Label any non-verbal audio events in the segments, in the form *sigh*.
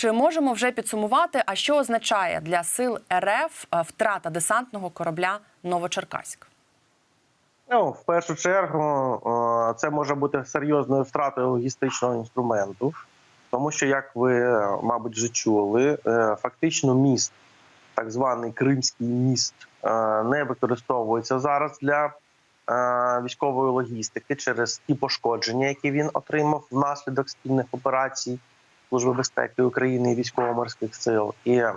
Чи можемо вже підсумувати, а що означає для сил РФ е, втрата десантного корабля Новочеркаськ? Ну, в першу чергу, е, це може бути серйозною втратою логістичного інструменту, тому що, як ви, е, мабуть, вже чули, фактично міст, так званий Кримський міст, не використовується зараз для військової логістики через ті пошкодження, які він отримав внаслідок спільних операцій Служби безпеки України і військово-морських сил. І е,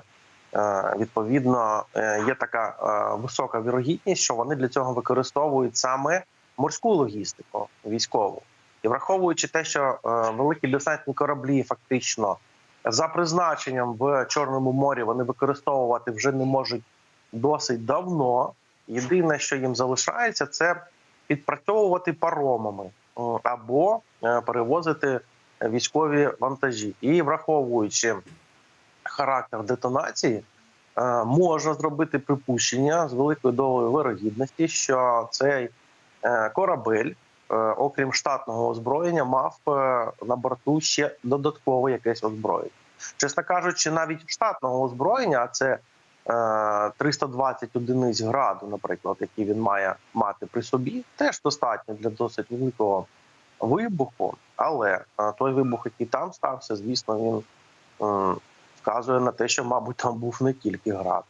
відповідно е, є така е, висока вірогідність, що вони для цього використовують саме морську логістику військову. І враховуючи те, що великі десантні кораблі фактично за призначенням в Чорному морі вони використовувати вже не можуть досить давно. Єдине, що їм залишається, це підпрацьовувати паромами або перевозити військові вантажі. І враховуючи характер детонації, е, можна зробити припущення з великою долею вирогідності, що цей е, корабель, е, окрім штатного озброєння, мав на борту ще додаткове якесь озброєння. Чесно кажучи, навіть штатного озброєння, а це е, 320 одиниць граду, наприклад, які він має мати при собі, теж достатньо для досить великого вибуху. Але е, той вибух, який там стався, звісно, він вказує на те, що, мабуть, там був не тільки град.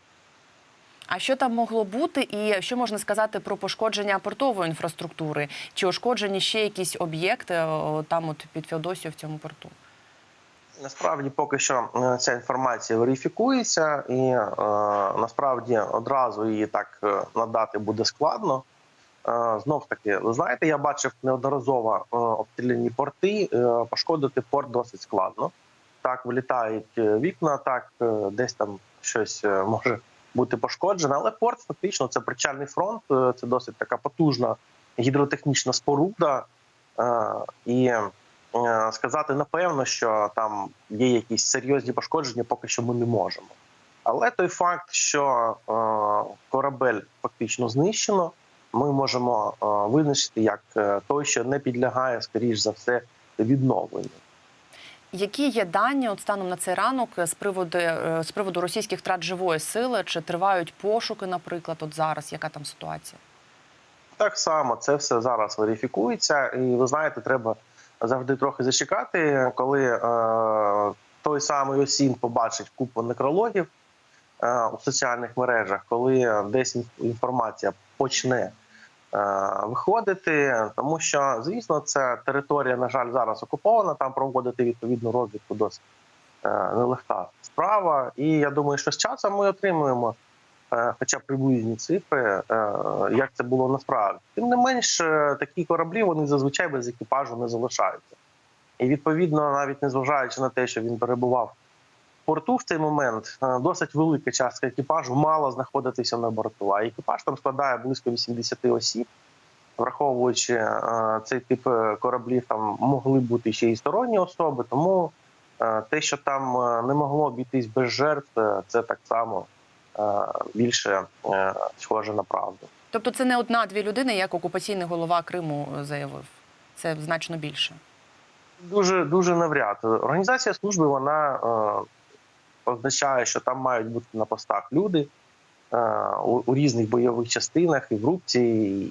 А що там могло бути, і що можна сказати про пошкодження портової інфраструктури? Чи ушкоджені ще якісь об'єкти там, от під Феодосію в цьому порту? Насправді, поки що е, ця інформація верифікується, і е, насправді одразу її так е, надати буде складно. Е, знов таки, ви знаєте, я бачив неодноразово е, обстріляні порти. Е, пошкодити порт досить складно. Так вилітають вікна, так десь там щось може бути пошкоджено. Але порт фактично це причальний фронт, це досить така потужна гідротехнічна споруда. І сказати напевно, що там є якісь серйозні пошкодження, поки що ми не можемо. Але той факт, що корабель фактично знищено, ми можемо е, визначити як е, той, що не підлягає, скоріш за все, відновленню. Які є дані от станом на цей ранок з приводу е, з приводу російських втрат живої сили? Чи тривають пошуки, наприклад, от зараз? Яка там ситуація? Так само це все зараз верифікується, і ви знаєте, треба завжди трохи зачекати, коли е, той самий осін побачить купу некрологів е, у соціальних мережах, коли десь інф- інформація почне виходити, тому що звісно, це територія, на жаль, зараз окупована. Там проводити відповідну розвідку досить е, нелегка справа. І я думаю, що з часом ми отримуємо е, хоча приблизні цифри, е, як це було насправді. Тим не менш, е, такі кораблі вони зазвичай без екіпажу не залишаються. І відповідно, навіть незважаючи на те, що він перебував порту в цей момент, е, досить велика частка екіпажу мала знаходитися на борту. А екіпаж там складає близько 80 осіб. Враховуючи е, цей тип е, кораблів, там могли бути ще і сторонні особи. Тому те, що там не могло обійтись без жертв, це так само більше схоже на правду. Тобто, це не одна-дві людини, як окупаційний голова Криму заявив. Це значно більше. Дуже дуже навряд. Організація служби вона означає, що там мають бути на постах люди е, у, у різних бойових частинах, і в рубці,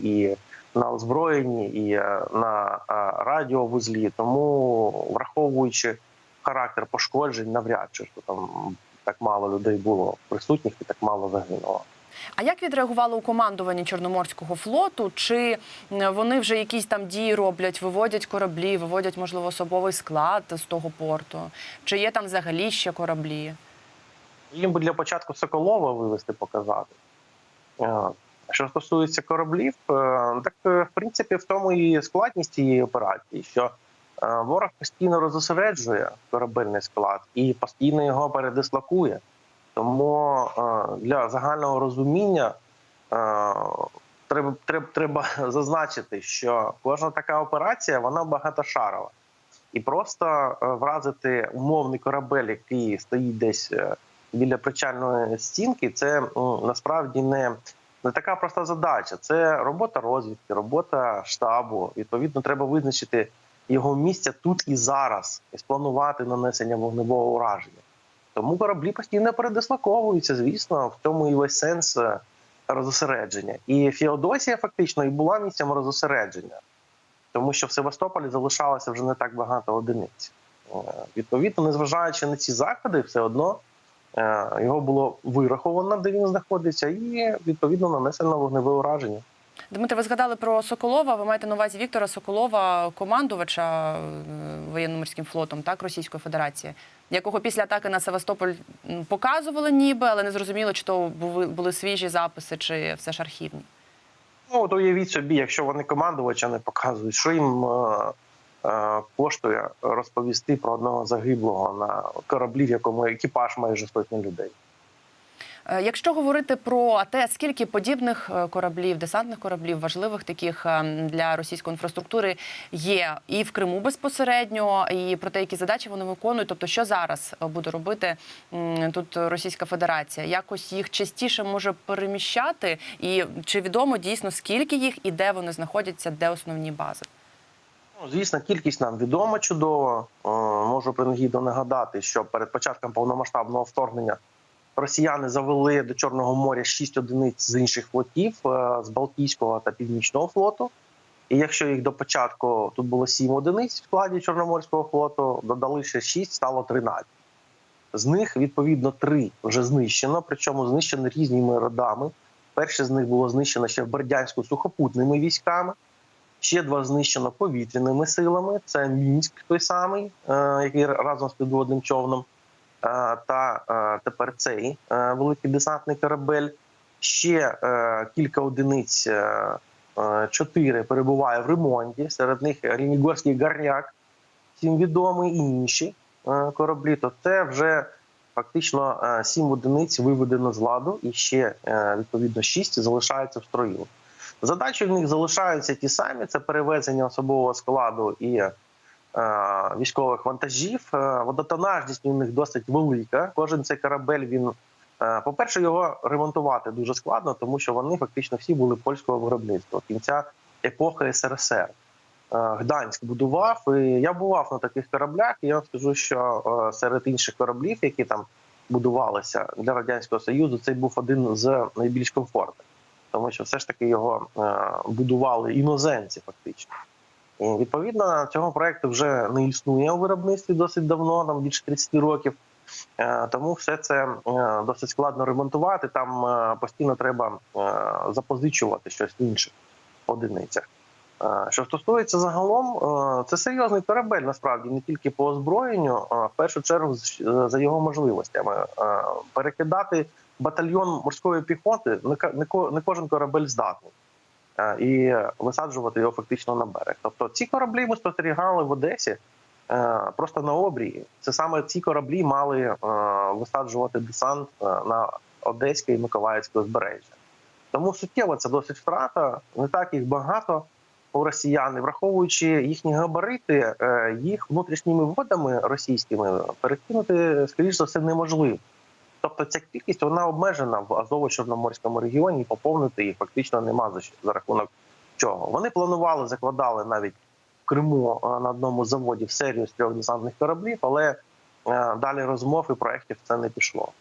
і, на озброєнні, і е, на е, радіовузлі. Тому, враховуючи характер пошкоджень, навряд чи що там так мало людей було присутніх і так мало загинуло. А як відреагувало у командуванні Чорноморського флоту? Чи вони вже якісь там дії роблять, виводять кораблі, виводять, можливо, особовий склад з того порту? Чи є там взагалі ще кораблі? Їм би для початку Соколова вивести, показати. Що стосується кораблів, е, так е, в принципі в тому і складність цієї операції, що е, ворог постійно розосереджує корабельний склад і постійно його передислокує. Тому е, для загального розуміння е, треба, треба, *laughs* зазначити, що кожна така операція вона багатошарова. І просто е, вразити умовний корабель, який стоїть десь біля причальної стінки, це насправді не, не така проста задача. Це робота розвідки, робота штабу. Відповідно, треба визначити його місце тут і зараз і спланувати нанесення вогневого ураження. Тому кораблі постійно передислоковуються. Звісно, в цьому і весь сенс е, розосередження. І Феодосія фактично і була місцем розосередження, тому що в Севастополі залишалося вже не так багато одиниць. Е, Відповідно, незважаючи на ці заходи, все одно е, його було вираховано, де він знаходиться, і відповідно нанесено вогневе ураження. Дмитро, ви згадали про Соколова. Ви маєте на увазі Віктора Соколова, командувача воєнно-морським флотом так Російської Федерації, якого після атаки на Севастополь показували ніби, але не зрозуміло, чи то були, свіжі записи, чи все ж архівні. Ну, от уявіть собі, якщо вони командувача не показують, що їм е, е, коштує розповісти про одного загиблого на кораблі, в якому екіпаж майже сотні людей. Е, Якщо говорити про АТ, скільки подібних е, кораблів, десантних кораблів, важливих таких е, для російської інфраструктури є і в Криму безпосередньо, і про те, які задачі вони виконують. Тобто, що зараз буде робити тут Російська Федерація? Якось їх частіше може переміщати, і чи відомо дійсно скільки їх і де вони знаходяться, де основні бази? Ну, звісно, кількість нам відома чудово. Можу принагідно нагадати, що перед початком повномасштабного вторгнення росіяни завели до Чорного моря шість одиниць з інших флотів е, з Балтійського та Північного флоту. І якщо їх до початку тут було сім одиниць в складі Чорноморського флоту, додали ще шість, стало 13. З них відповідно три вже знищено, причому знищено різними родами. Перше з них було знищено ще в Бердянську сухопутними військами. Ще два знищено повітряними силами. Це Мінськ, той самий, е, який разом з підводним човном, та е, тепер цей е, великий десантний корабель. Ще е, кілька одиниць, е, е, чотири перебуває в ремонті. Серед них Рінігорський гарняк, всім відомий, і інші е, кораблі. То це вже фактично е, сім одиниць виведено з ладу, і ще е, відповідно шість залишаються в строю. Задачі в них залишаються ті самі: це перевезення особового складу і е, військових вантажів. Е, водотонажність у них досить велика. Кожен цей корабель він. е, По-перше, його ремонтувати дуже складно, тому що вони фактично всі були польського виробництва кінця епохи СРСР. Е, Гданськ будував. І я бував на таких кораблях. І я вам скажу, що е, серед інших кораблів, які там будувалися для радянського союзу, цей був один з найбільш комфортних тому що все ж таки його е, будували іноземці, фактично. І, відповідно, цього проекту вже не існує у виробництві досить давно, там більше 30 років. Е, Тому все це е, досить складно ремонтувати. Там е, постійно треба е, запозичувати щось в інших одиницях. Е, Що стосується загалом, е, це серйозний корабель, насправді не тільки по озброєнню, а в першу чергу за його можливостями. Е, Перекидати батальйон морської піхоти не кожен корабель здатний. Е, І висаджувати його фактично на берег. Тобто ці кораблі ми спостерігали в Одесі е, просто на обрії. Це саме ці кораблі мали е, висаджувати десант на Одеське і Миколаївське узбережжя. Тому суттєво це досить втрата, не так їх багато у росіян, враховуючи їхні габарити, їх внутрішніми водами російськими перекинути, скоріш за все, неможливо. Тобто ця кількість вона обмежена в Азово-Чорноморському регіоні, поповнити її фактично нема за, за рахунок чого. Вони планували, закладали навіть в Криму е, на одному заводі в серію з трьох десантних кораблів, але е, далі розмов і проєктів це не пішло.